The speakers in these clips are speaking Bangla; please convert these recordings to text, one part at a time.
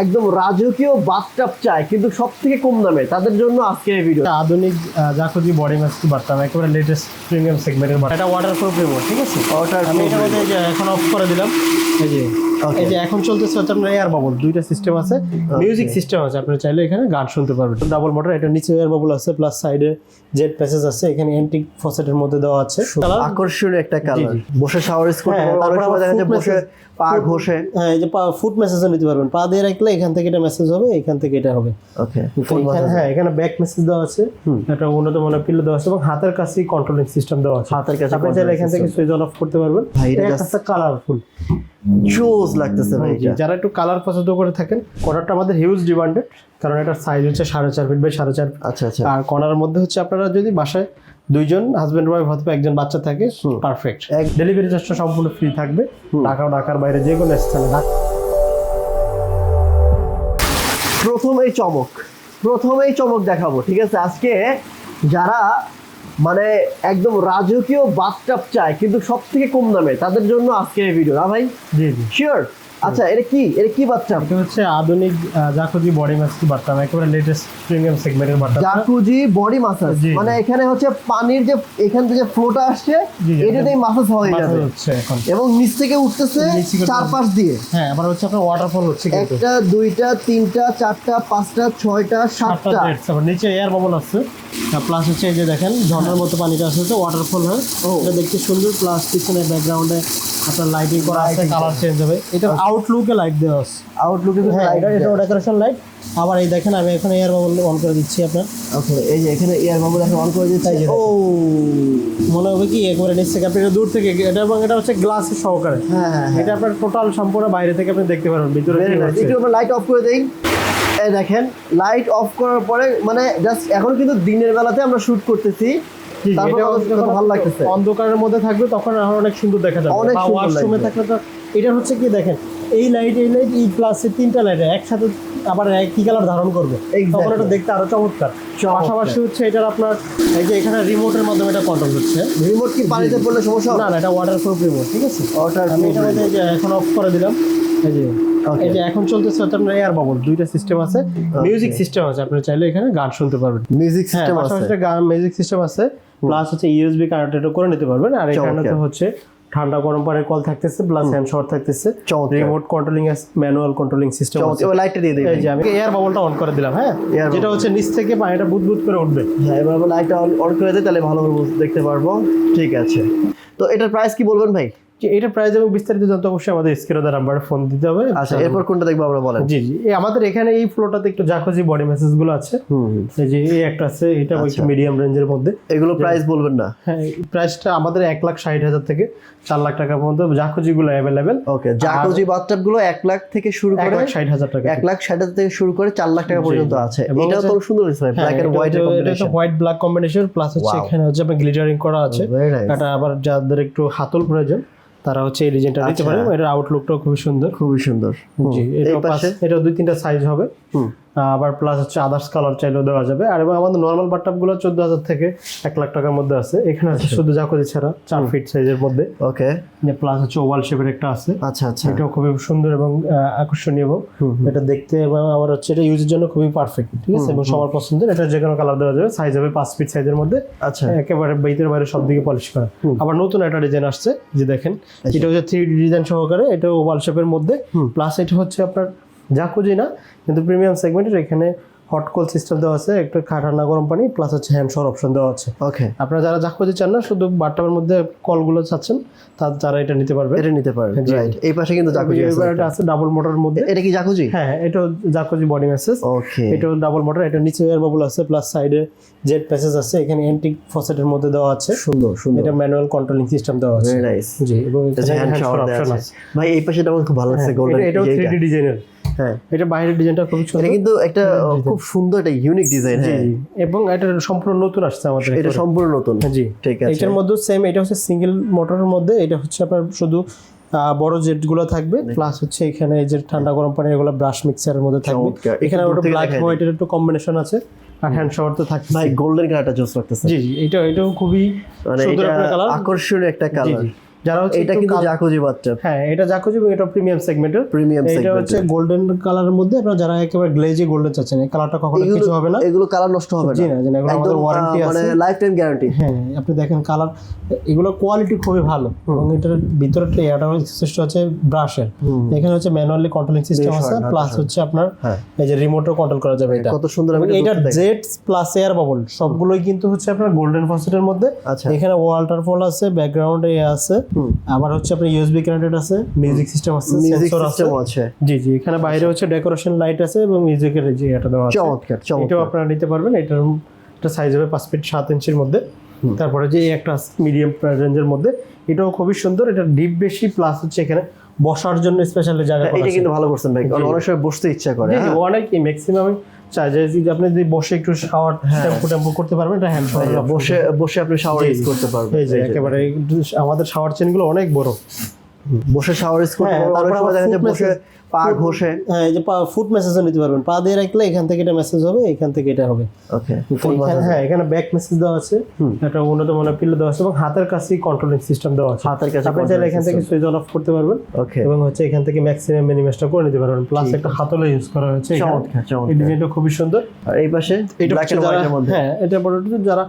একদম রাজকীয় বাথটাব চায় কিন্তু সব থেকে কম দামে। তাদের জন্য আজকের এই ভিডিও আধুনিক জাকুজি বডি মাস্ক বাটতাম একেবারে লেটেস্ট প্রিমিয়াম সেগমেন্টের বাট এটা ওয়াটার প্রুফ রিমোট ঠিক আছে? Waterproof আমি এটা মধ্যে যে এখন অফ করে দিলাম। এই যে এই যে এখন চলতেছে হচ্ছে আপনার এয়ার বাবল দুইটা সিস্টেম আছে মিউজিক সিস্টেম আছে। আপনি চাইলে এখানে গান শুনতে পারবেন। ডাবল মোটর এটা নিচে এয়ার বাবল আছে প্লাস সাইডে জেট প্যাসেজ আছে। এখানে অ্যান্টিক ফসেটের মধ্যে দেওয়া আছে। আকর্ষণীয় একটা কালার বসে শাওয়ার স্কুল হ্যাঁ, তারপর সময় দেখা foot বসে পা ঘষে। হ্যাঁ এই যে ফুট মেসেজও নিতে পারবেন। পা দিয়ে রাখলে এখান থেকে এটা মেসেজ হবে এখান থেকে এটা হবে। ওকে হ্যাঁ এখানে ব্যাক মেসেজ দেওয়া আছে। একটা উন্নত মানের পিলো দেওয়া আছে এবং হাতের কাছেই কন্ট্রোলিং সিস্টেম দেওয়া আছে। হাতের কাছে আপনি চাইলে এখান থেকে সুইচ অন অফ করতে পারবেন। এটা একটা কালারফুল জোস লাগতেছে ভাই যারা একটু কালার পছন্দ করে থাকেন কর্নারটা আমাদের হিউজ ডিমান্ডেড কারণ এটার সাইজ হচ্ছে সাড়ে চার ফিট বাই সাড়ে চার। আচ্ছা আচ্ছা। আর মধ্যে হচ্ছে আপনারা যদি বাসায় দুইজন হাজবেন্ড ওয়াইফ অথবা একজন বাচ্চা থাকে পারফেক্ট এক- ডেলিভারি চার্জটা সম্পূর্ণ ফ্রি থাকবে। ঢাকা ঢাকার বাইরে যে কোনো স্থানে। প্রথমেই চমক প্রথমেই চমক দেখাবো ঠিক আছে? আজকে যারা মানে একদম রাজকীয় বাথটাপ চায় কিন্তু সব থেকে কম দামে তাদের জন্য আজকে এই ভিডিও না ভাই? জি জি। শিওর আচ্ছা এটা কি? এটা কি বাথটাব এটা হচ্ছে আধুনিক জাকুজি বডি মাস্ক বাটতাম একেবারে লেটেস্ট প্রিমিয়াম সেগমেন্টের বাটতাম জাকুজি বডি। মানে এখানে হচ্ছে পানির যে এখান থেকে ফ্লোটা আসছে এটাতেই হয়ে যাবে। এবং নিচ থেকে উঠতেছে চারপাশ দিয়ে। হ্যাঁ আবার হচ্ছে আপনার ওয়াটারফল হচ্ছে কিন্তু। একটা দুইটা তিনটা চারটা পাঁচটা ছয়টা সাতটা আবার নিচে এয়ার বাবল আছে। প্লাস হচ্ছে এই যে দেখেন ঝর্ণার মতো পানিটা আসছে ওয়াটারফল হয়। এটা দেখতে সুন্দর প্লাস পিছনে ব্যাকগ্রাউন্ডে আপনার লাইটিং করা আছে কালার চেঞ্জ হবে। এটা আউটলুকে লাইট দেওয়া আছে। আউটলুকে হ্যাঁ এটা এটা ডেকোরেশন লাইট আবার এই দেখেন আমি এখন এয়ার বাবল অন করে দিচ্ছি আপনার। ওকে এই যে এখানে এয়ার বাবল এখন অন করে দিচ্ছে। ও মনে হবে কি একবারে নিচ থেকে আপনি দূর থেকে এটা এবং এটা হচ্ছে গ্লাসের সহকারে। হ্যাঁ হ্যাঁ এটা আপনার টোটাল সম্পূর্ণ বাইরে থেকে আপনি দেখতে পারবেন ভিতরে। একটু আমরা লাইট অফ করে দেই। এই দেখেন লাইট অফ করার পরে মানে জাস্ট এখন কিন্তু দিনের বেলাতে আমরা শুট করতেছি। ভালো লাগতেছে। অন্ধকারের মধ্যে থাকবে তখন অনেক সুন্দর দেখা যাবে। অনেক ওয়াশরুমে। থাকলে তো এটা হচ্ছে কি দেখেন এই লাইট এই লাইট এই প্লাসে তিনটা লাইট একসাথে আবার একই কালার ধারণ করবে. তখন এটা দেখতে আরও চমৎকার। পাশাপাশি হচ্ছে এটার আপনার এই যে এখানে রিমোটের মাধ্যমে এটা কন্ট্রোল হচ্ছে। রিমোট কি পানিতে পড়লে সমস্যা না না এটা ওয়াটার প্রুফ রিমোট ঠিক আছে? ওটার আমি এটা এই যে এখন অফ করে দিলাম। এই যে এই যে এখন চলতেছে আপনার এয়ার বাবল দুইটা সিস্টেম আছে। মিউজিক সিস্টেম আছে আপনি চাইলে এখানে গান শুনতে পারবেন। মিউজিক হ্যাঁ সিস্টেম আছে। গান মিউজিক সিস্টেম আছে। প্লাস হচ্ছে ইউএসবি কানেক্টেডও করে নিতে পারবেন। আর এখানে তো হচ্ছে ঠান্ডা গরম পানির কল থাকতেছে প্লাস হ্যান্ড শাওয়ার থাকতেছে। Remote controlling as manual controlling system এবার লাইটটা দিয়ে দিই এই যে আমি এয়ার বাবলটা অন করে দিলাম হ্যাঁ? যেটা হচ্ছে নিচ থেকে পানিটা বুদবুদ বুদ করে উঠবে। হ্যাঁ এবার লাইটটা অন করে দিই তাহলে ভালো করে দেখতে পারব। ঠিক আছে। তো এটার প্রাইস কি বলবেন ভাই? এটা প্রাইস এবং বিস্তারিত জানতে অবশ্যই আমাদের স্ক্রিনে নাম্বারে ফোন দিতে হবে। আচ্ছা এরপর কোনটা দেখব আমরা বলেন। জি জি। আমাদের এখানে এই ফ্লোটাতে একটু জাকোজি বডি মেসেজগুলো আছে। এই যে এই একটা আছে এটা। একটু মিডিয়াম রেঞ্জের মধ্যে। এগুলো প্রাইস বলবেন না। হ্যাঁ প্রাইসটা আমাদের এক লাখ ষাট হাজার থেকে চার লাখ টাকা পর্যন্ত জাকোজি গুলো অ্যাভেলেবেল ওকে জাকুজি বাথটাবগুলো এক লাখ থেকে শুরু করে লাখ ষাট হাজার টাকা এক লাখ ষাট হাজার থেকে শুরু করে চার লাখ টাকা পর্যন্ত আছে। এবং এটাও তো সুন্দর হয়েছে হ্যাঁ, ব্ল্যাক এন্ড হোয়াইট এর combination white black combination plus হচ্ছে এখানে হচ্ছে আপনার গ্লিটারিং করা আছে। এটা আবার যাদের একটু হাতল প্রয়োজন তারা হচ্ছে এই ডিজাইনটা নিতে আচ্ছা। পারে এটার আউটলুকটাও খুবই সুন্দর। খুবই সুন্দর। জি এটা এটা দুই তিনটা সাইজ হবে। হুম। আবার প্লাস হচ্ছে আদার্স কালার চাইলেও দেওয়া যাবে। আর এবং আমাদের নর্মাল বাট্টাপগুলো চোদ্দ হাজার থেকে এক লাখ টাকার মধ্যে আছে। এখানে আছে আচ্ছা। শুধু জাকোজি ছাড়া চার ফিট সাইজের মধ্যে। ওকে প্লাস হচ্ছে ওভাল শেপের একটা আছে। আচ্ছা আচ্ছা। এটাও খুবই সুন্দর এবং আকর্ষণীয়। এবং এটা দেখতে এবং আমার হচ্ছে এটা ইউজের জন্য খুবই পারফেক্ট ঠিক আছে? এবং সবার পছন্দের এটা যে কোনো কালার দেওয়া যাবে। সাইজ হবে পাঁচ ফিট সাইজের মধ্যে। আচ্ছা। একেবারে বাইতের বাইরে সব দিকে পলিশ করা। আবার নতুন একটা ডিজাইন আসছে যে দেখেন এটা হচ্ছে থ্রি ডিজাইন সহকারে এটা ওভাল শেপের মধ্যে। প্লাস এটা হচ্ছে আপনার জাকুজি না কিন্তু প্রিমিয়াম সেগমেন্টের এখানে হট কল সিস্টেম দেওয়া আছে একটা ঠান্ডা গরম পানি প্লাস হচ্ছে হ্যান্ড অপশন দেওয়া আছে। ওকে আপনারা যারা যা খুঁজে চান না শুধু বাট্টাবের মধ্যে কলগুলো চাচ্ছেন তার তারা এটা নিতে পারবে। এটা নিতে পারবে রাইট এই পাশে কিন্তু জাকুজি আছে এটা আছে ডাবল মোটরের মধ্যে। এটা কি জাকুজি হ্যাঁ এটাও জাকুজি বডি মেসেজ ওকে এটাও ডাবল মোটর এটা নিচে এয়ার বাবল আছে প্লাস সাইডে জেট প্যাসেজ আছে এখানে অ্যান্টিক ফসেটের মধ্যে দেওয়া আছে। সুন্দর সুন্দর। এটা ম্যানুয়াল কন্ট্রোলিং সিস্টেম দেওয়া আছে। নাইস জি এবং এখানে হ্যান্ড শাওয়ার shower আছে। ভাই এই পাশেটা আমার খুব ভালো লাগছে হ্যাঁ, গোল্ডেন এটা- এটাও থ্রি ডিজাইনের হ্যাঁ। এটা বাইরের ডিজাইনটা খুবই সুন্দর। এটা কিন্তু একটা খুব সুন্দর একটা ইউনিক ডিজাইন হ্যাঁ। এবং এটা সম্পূর্ণ নতুন আসছে আমাদের এটা সম্পূর্ণ নতুন। জি। ঠিক আছে। এটার মধ্যে সেম এটা হচ্ছে সিঙ্গেল মোটরের মধ্যে এটা হচ্ছে আপনার শুধু বড় জেটগুলো থাকবে প্লাস হচ্ছে এখানে যে ঠান্ডা গরম পানি এগুলো ব্রাশ মিক্সারের মধ্যে থাকবে। এখানে ওটা ব্ল্যাক। হোয়াইটের একটু কম্বিনেশন আছে আর হ্যান্ড শাওয়ার তো থাকবে ভাই গোল্ডেন কালারটা জোস লাগতেছে জি জি। এটা এটাও খুবই মানে সুন্দর একটা কালার আকর্ষণীয় একটা কালার যারা হচ্ছে এটা কিন্তু জাকুজি বাথটাব হ্যাঁ এটা জাকুজি এবং এটা প্রিমিয়াম সেগমেন্টের প্রিমিয়াম এটা হচ্ছে গোল্ডেন কালারের মধ্যে আপনারা যারা একেবারে গ্লেজি গোল্ডেন চাচ্ছেন এই কালারটা কখনো কিছু হবে না। এগুলো কালার নষ্ট হবে না। জি না, এগুলো আমাদের ওয়ারেন্টি মানে আছে। লাইফ টাইম গ্যারান্টি হ্যাঁ আপনি দেখেন কালার এগুলো কোয়ালিটি খুবই ভালো। এবং এটার ভিতরে একটা এয়ারটা সিস্টেম হচ্ছে ব্রাশের এখানে হচ্ছে ম্যানুয়ালি কন্ট্রোলিং সিস্টেম আছে প্লাস হচ্ছে আপনার হ্যাঁ। এই যে রিমোটও কন্ট্রোল করা যাবে এটা। কত সুন্দর এটা জেট প্লাস এয়ার বাবল সবগুলোই কিন্তু হচ্ছে আপনার গোল্ডেন ফসেটের মধ্যে। আচ্ছা। এখানে ওয়াটারফল আছে ব্যাকগ্রাউন্ডে আছে। হুম। আবার হচ্ছে আপনার ইউএসবি কানেক্টেড আছে মিউজিক সিস্টেম আছে সেন্সর আছে। সিস্টেম আছে। জি জি এখানে বাইরে হচ্ছে ডেকোরেশন লাইট আছে এবং মিউজিকের যে এটা দেওয়া আছে। চমৎকার এটাও চমৎকার আপনারা নিতে পারবেন এটার একটা সাইজ হবে পাঁচ ফিট সাত ইঞ্চির মধ্যে। তারপরে যে একটা মিডিয়াম রেঞ্জের মধ্যে এটাও খুবই সুন্দর এটা ডিপ বেশি প্লাস হচ্ছে এখানে বসার জন্য স্পেশালি জায়গা করা এটা কিন্তু ভালো করছেন ভাই। অনেক সময় বসতে ইচ্ছা করে হ্যাঁ? অনেকই ম্যাক্সিমাম যে যদি আপনি যদি বসে একটু শাওয়ার শ্যাম্পু ট্যাম্পু করতে পারবেন এটা হ্যান্ড হ্যাঁ, বসে বসে আপনি শাওয়ার ইউজ করতে পারবেন। এই যে একেবারে আমাদের শাওয়ার চেনগুলো অনেক বড়। বসে শাওয়ার ইউজ করতে হ্যাঁ, পারবেন foot বসে পা ঘষে। হ্যাঁ যে পা ফুট মেসেজও নিতে পারবেন। পা দিয়ে রাখলে এখান থেকে এটা মেসেজ হবে এখান থেকে এটা হবে। ওকে হ্যাঁ এখানে ব্যাক মেসেজ দেওয়া আছে। একটা উন্নত মানের পিলো দেওয়া আছে এবং হাতের কাছেই কন্ট্রোলিং সিস্টেম দেওয়া আছে। হাতের কাছে আপনি চাইলে এখান থেকে সুইচ অন অফ করতে পারবেন। ওকে এবং হচ্ছে এখান থেকে ম্যাক্সিমাম মিনিমাইজটা করে নিতে পারবেন। প্লাস একটা হাতলে ইউজ করা হয়েছে এই ডিজাইনটা খুবই সুন্দর। আর এই পাশে এটা ব্ল্যাক এন্ড হোয়াইটের মধ্যে। হ্যাঁ এটা বড় যারা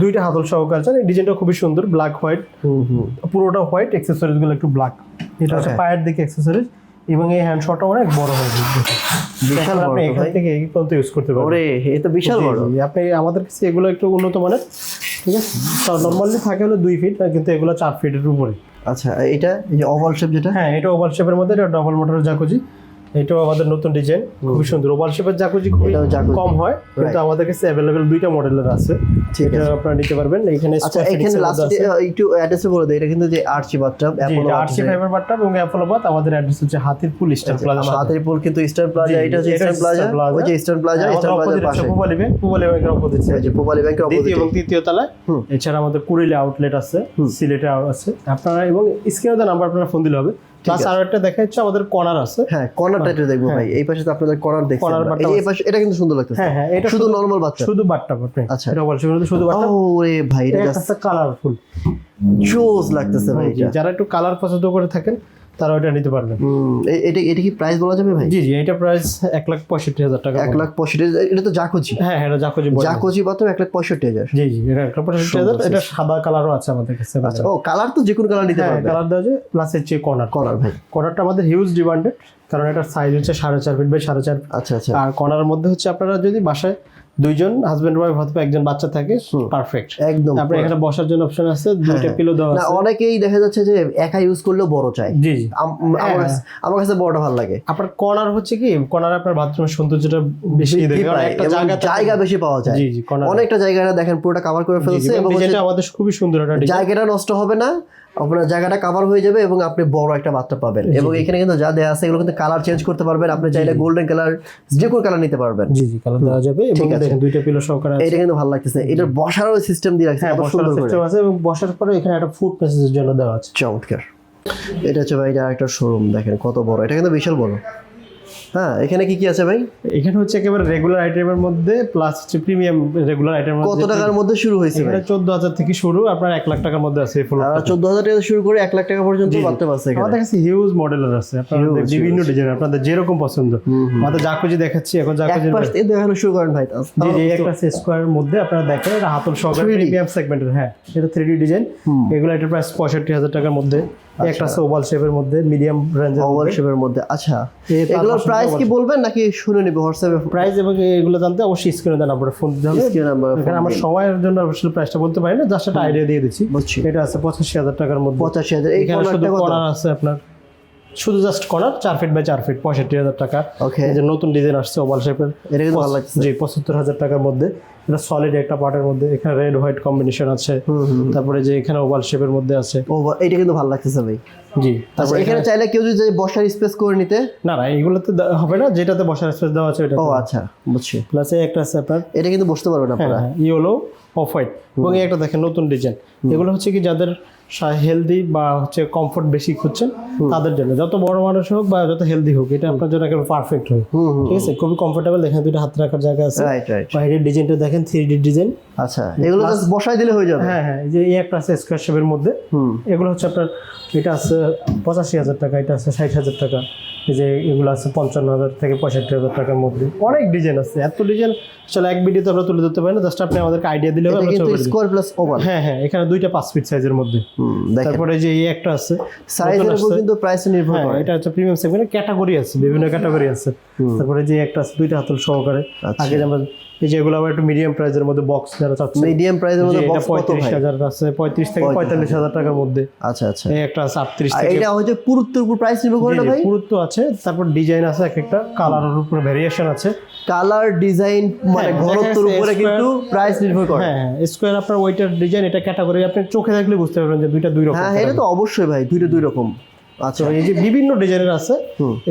দুইটা হাতল সহকার চান। এই ডিজাইনটা খুবই সুন্দর ব্ল্যাক হোয়াইট পুরোটা হোয়াইট অ্যাক্সেসরিজগুলো একটু ব্ল্যাক এটা হচ্ছে পায়ের দিকে অ্যাক্সেসরিজ এবং এই হ্যান্ড শটটা অনেক বড় হয়ে বিশাল বড় আপনি এখান থেকে এই পর্যন্ত ইউজ করতে পারবেন। ওরে এ তো বিশাল বড়। আপনি আমাদের কাছে এগুলো একটু উন্নত মানের ঠিক আছে? নর্মালি থাকে হলো দুই ফিট কিন্তু এগুলো চার ফিটের উপরে। আচ্ছা এটা এই যে ওভাল শেপ যেটা? হ্যাঁ এটা ওভাল শেপের মধ্যে এটা ডবল মোটর জাকুজি এটাও আমাদের নতুন ডিজাইন খুবই সুন্দর। ওভাল শেপের জাকুজি খুবই কম হয় কিন্তু আমাদের কাছে অ্যাভেলেবেল দুইটা মডেলের আছে। এটা আপনারা নিতে পারবেন। এখানে আচ্ছা এখানে লাস্ট। একটু অ্যাড্রেসে বলে দেয় এটা কিন্তু যে অ্যাপোলো আরসি ফাইবার বাট্টা এবং অ্যাপোলোবাদ আমাদের অ্যাড্রেস হচ্ছে হাতিরপুল ইস্টার্ন প্লাজা আমার হাতের পুল কিন্তু ইস্টার্ন প্লাজা এটা হচ্ছে ইস্টার্ন প্লাজা ওই যে ইস্টার্ন প্লাজা প্লাজার পাশে। পুবালি ব্যাংক পুবালি ব্যাংকের অপোজিট পোপালি ব্যাংকের দ্বিতীয় এবং তৃতীয় তলায়? এছাড়া আমাদের কুড়িলে আউটলেট আছে সিলেটে আছে। আপনারা এবং স্ক্রিনে নাম্বার আপনারা ফোন দিলে হবে। প্লাস আর একটা দেখা যাচ্ছে আমাদের কর্নার আছে। হ্যাঁ কর্নারটা এটা দেখব ভাই। এই পাশে তো আপনাদের কর্নার দেখছেন এই পাশে এটা কিন্তু সুন্দর লাগতেছে। হ্যাঁ হ্যাঁ এটা শুধু নরমাল বাচ্চা শুধু বাটটা বাট। আচ্ছা। এটা বলছি শুধু বাট্টা। ও রে ভাই এটা এটা জাস্ট কালারফুল জোস লাগতেছে ভাই যারা একটু কালার পছন্দ করে থাকেন তারা ওটা নিতে পারবেন এটা এটা কি প্রাইস বলা যাবে ভাই? জি জি এটা প্রাইস এক লাখ পঁয়ষট্টি হাজার টাকা এক লাখ পঁয়ষট্টি এটা তো জাকুচি হ্যাঁ হ্যাঁ, এটা জাকুজি বলে। জাকুচি বাথ এক লাখ পঁয়ষট্টি হাজার। জি জি এটা এক লাখ পঁয়ষট্টি হাজার। এটা সাদা কালারও আছে আমাদের কাছে আচ্ছা ও কালার তো যে কোনো কালার নিতে হ্যাঁ পারবে। কালার দেওয়া যায় প্লাস হচ্ছে কর্নার কর্নার ভাই। কর্নারটা আমাদের হিউজ ডিমান্ডেড কারণ এটার সাইজ হচ্ছে সাড়ে চার ফিট বাই সাড়ে চার আচ্ছা আচ্ছা। আর কর্নারের মধ্যে হচ্ছে আপনারা যদি বাসায় দুইজন হাজবেন্ড ওয়াইফ অথবা একজন বাচ্চা থাকে পারফেক্ট একদম আপনার এখানে বসার জন্য অপশন আছে দুইটা পিলো দেওয়া না আছে। অনেকেই দেখা যাচ্ছে যে একা ইউজ করলেও বড় চাই জি জি। আম- আমার কাছে- বড়টা ভালো লাগে। আপনার কর্নার হচ্ছে কি? কর্নার আপনার বাথরুমের সৌন্দর্যটা বেশি একটা জায়গা জায়গা বেশি পাওয়া যায়। জি জি অনেকটা জায়গা দেখেন পুরোটা কভার করে ফেলছে এবং আমাদের খুবই সুন্দর একটা জায়গাটা নষ্ট হবে না। আপনার জায়গাটা কাভার হয়ে যাবে এবং আপনি বড় একটা বাচ্চা পাবেন। এবং এখানে কিন্তু যা দেওয়া আছে এগুলো কিন্তু কালার চেঞ্জ করতে পারবেন। আপনি চাইলে গোল্ডেন কালার যে কোনো কালার নিতে পারবেন। জি জি কালার দেওয়া যাবে দুইটা পিলো সহকারে আছে। এটা কিন্তু ভালো লাগতেছে। এটা বসারও সিস্টেম দিয়ে রাখছে এত বসার সুন্দর করে। সিস্টেম আছে এবং বসার পরে এখানে একটা ফুড প্রসেসের জন্য দেওয়া আছে। চমৎকার। এটা হচ্ছে ভাই এটা একটা শোরুম দেখেন কত বড়। এটা কিন্তু বিশাল বড়। হ্যাঁ এখানে কি কি আছে ভাই? এখানে হচ্ছে একেবারে রেগুলার আইটেমের মধ্যে প্লাস হচ্ছে প্রিমিয়াম রেগুলার আইটেমের কত টাকার মধ্যে শুরু হয়েছে এখানে চোদ্দ হাজার থেকে শুরু আপনার এক লাখ টাকার মধ্যে আছে ফুল আর চোদ্দ হাজার টাকা শুরু করে এক লাখ টাকা পর্যন্ত আমাদের কাছে হিউজ মডেলের আছে আপনাদের বিভিন্ন ডিজাইন আপনাদের যেরকম পছন্দ। আমাদের জাকুজি দেখাচ্ছি এখন দেখানো শুরু করেন ভাই জি জি একটা স্কোয়ারের মধ্যে আপনারা দেখেন এটা হাতল সহকারে প্রিমিয়াম সেগমেন্টের হ্যাঁ এটা থ্রি ডি ডিজাইন এগুলো প্রাইস পঁয়ষট্টি হাজার টাকার মধ্যে একটা আছে ওভাল শেপের মধ্যে মিডিয়াম রেঞ্জের ওভাল শেপের মধ্যে। আচ্ছা। এগুলোর প্রাইস কি বলবেন নাকি শুনে নিবে হোয়াটসঅ্যাপে প্রাইস এবং এগুলো জানতে অবশ্যই স্ক্রিনে দেন আপনার ফোন দিতে হবে। স্ক্রিন নাম্বার এখানে আমার সময়ের জন্য আসলে প্রাইসটা বলতে পারি না জাস্ট একটা আইডিয়া দিয়ে দিচ্ছি। বুঝছি। এটা আছে পঁচাশি হাজার টাকার মধ্যে। পঁচাশি হাজার। এখানে শুধু আছে আপনার। শুধু জাস্ট কর্নার চার ফিট বাই চার ফিট পঁয়ষট্টি হাজার টাকা। ওকে যে নতুন ডিজাইন আসছে ওভাল শেপের এটা কিন্তু ভালো লাগছে জি পঁচাত্তর হাজার টাকার মধ্যে। এটা সলিড একটা পার্টের মধ্যে। এখানে রেড হোয়াইট কম্বিনেশন আছে। তারপরে যে এখানে ওভাল শেপের মধ্যে আছে। ও এটা কিন্তু ভালো লাগতেছে ভাই। জি আচ্ছা তারপরে এখানে চাইলে কেউ যদি বসার স্পেস করে নিতে? না না এগুলোতে হবে না যেটাতে বসার স্পেস দেওয়া আছে ওটা ও আচ্ছা বুঝছি। প্লাস একটা আছে আপনার এটা কিন্তু বসতে পারবেন আপনারা হ্যাঁ ইয়েলো অফ হোয়াইট। এবং একটা দেখেন নতুন ডিজাইন। এগুলো হচ্ছে কি যাদের হেলদি বা হচ্ছে কমফোর্ট বেশি খুঁজছেন তাদের জন্য। যত বড় মানুষ হোক বা যত হেলদি হোক এটা আপনার জন্য একেবারে পারফেক্ট হয়। ঠিক আছে? খুবই কমফোর্টেবল দেখেন দুটো হাত রাখার জায়গা আছে। বাইরের ডিজাইনটা দেখেন থ্রি ডি ডিজাইন। আচ্ছা এগুলো জাস্ট বসাই দিলে হয়ে যাবে? হ্যাঁ হ্যাঁ যে এই একটা আছে স্কোয়ার শেপের মধ্যে। এগুলো হচ্ছে আপনার এটা আছে পঁচাশি হাজার টাকা এটা আছে ষাট হাজার টাকা। যে এগুলো আছে পঞ্চান্ন হাজার থেকে পঁয়ষট্টি হাজার টাকার মধ্যে। অনেক ডিজাইন আছে। এত ডিজাইন আসলে এক ভিডিওতে আমরা তুলে ধরতে পারি না জাস্ট আপনি আমাদেরকে আইডিয়া দিলে হবে আমরা। স্কোয়ার প্লাস ওভার হ্যাঁ হ্যাঁ এখানে দুইটা পাঁচ ফিট সাইজের মধ্যে। তারপরে যে এই একটা আছে সাইজের উপর কিন্তু প্রাইস নির্ভর হ্যাঁ করে। এটা হচ্ছে প্রিমিয়াম সেগমেন্টের ক্যাটাগরি আছে বিভিন্ন ক্যাটাগরি আছে। তারপরে যে একটা আছে দুইটা হাতল সহকারে। আচ্ছা। আগে যেমন এই যে এগুলো আবার একটু মিডিয়াম প্রাইসের মধ্যে বক্স যারা চাচ্ছে। মিডিয়াম প্রাইসের যে মধ্যে বক্স কত পঁয়ত্রিশ ভাই হাজার আছে পঁয়ত্রিশ থেকে পঁয়তাল্লিশ হাজার টাকার মধ্যে। আচ্ছা আচ্ছা। এই একটা আছে আটত্রিশ আর থেকে এটা হচ্ছে পুরুত্বের উপর প্রাইস নির্ভর করে না ভাই? পুরুত্ব আছে তারপর ডিজাইন আছে এক একটা কালারের উপর ভেরিয়েশন আছে। কালার ডিজাইন মানে হ্যাঁ, ঘনত্বের দেখা উপরে কিন্তু প্রাইস নির্ভর করে। হ্যাঁ হ্যাঁ স্কোয়ার আপনার ওইটার ডিজাইন এটা ক্যাটাগরি আপনি চোখে দেখলে বুঝতে পারবেন যে দুইটা দুই রকম হ্যাঁ এটা তো অবশ্যই ভাই দুইটা দুই রকম। আচ্ছা এই যে বিভিন্ন ডিজাইনের আছে।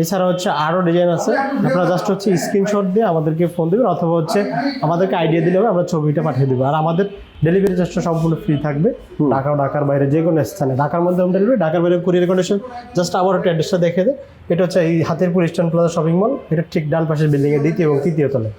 এছাড়া হচ্ছে আরও ডিজাইন আছে। আপনারা জাস্ট হচ্ছে স্ক্রিনশট দিয়ে আমাদেরকে ফোন দেবেন অথবা হচ্ছে আমাদেরকে আইডিয়া দিলে হবে আমরা ছবিটা পাঠিয়ে দেবো। আর আমাদের ডেলিভারি চার্জটা সম্পূর্ণ ফ্রি থাকবে। ঢাকা ঢাকার বাইরে যে কোনো স্থানে। ঢাকার মধ্যে হোম ডেলিভারি ঢাকার বাইরে কুরিয়ার কন্ডিশন জাস্ট আবার একটু অ্যাড্রেসটা দেখে দেয় এটা হচ্ছে এই Hatirpool eastern plaza shopping mall এটা ঠিক ডান পাশের বিল্ডিংয়ের দ্বিতীয় এবং তৃতীয় তলে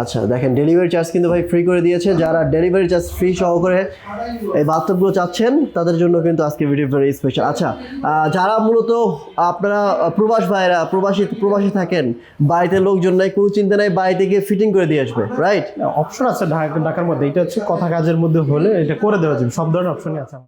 আচ্ছা দেখেন ডেলিভারি চার্জ কিন্তু ভাই ফ্রি করে দিয়েছে। যারা ডেলিভারি চার্জ ফ্রি সহকারে এই বাথটবগুলো চাচ্ছেন, তাদের জন্য কিন্তু আজকে ভিডিও ভেরি স্পেশাল আচ্ছা যারা মূলত আপনারা প্রবাস ভাইরা, প্রবাসী প্রবাসী থাকেন, বাড়িতে লোকজন নাই, কোনো চিন্তা নাই, বাড়িতে গিয়ে ফিটিং করে দিয়ে আসবে রাইট অপশন আছে ঢাকার মধ্যে। এটা হচ্ছে কথা কাজের মধ্যে হলে এটা করে দেওয়া যাবে। সব ধরনের অপশনই আছে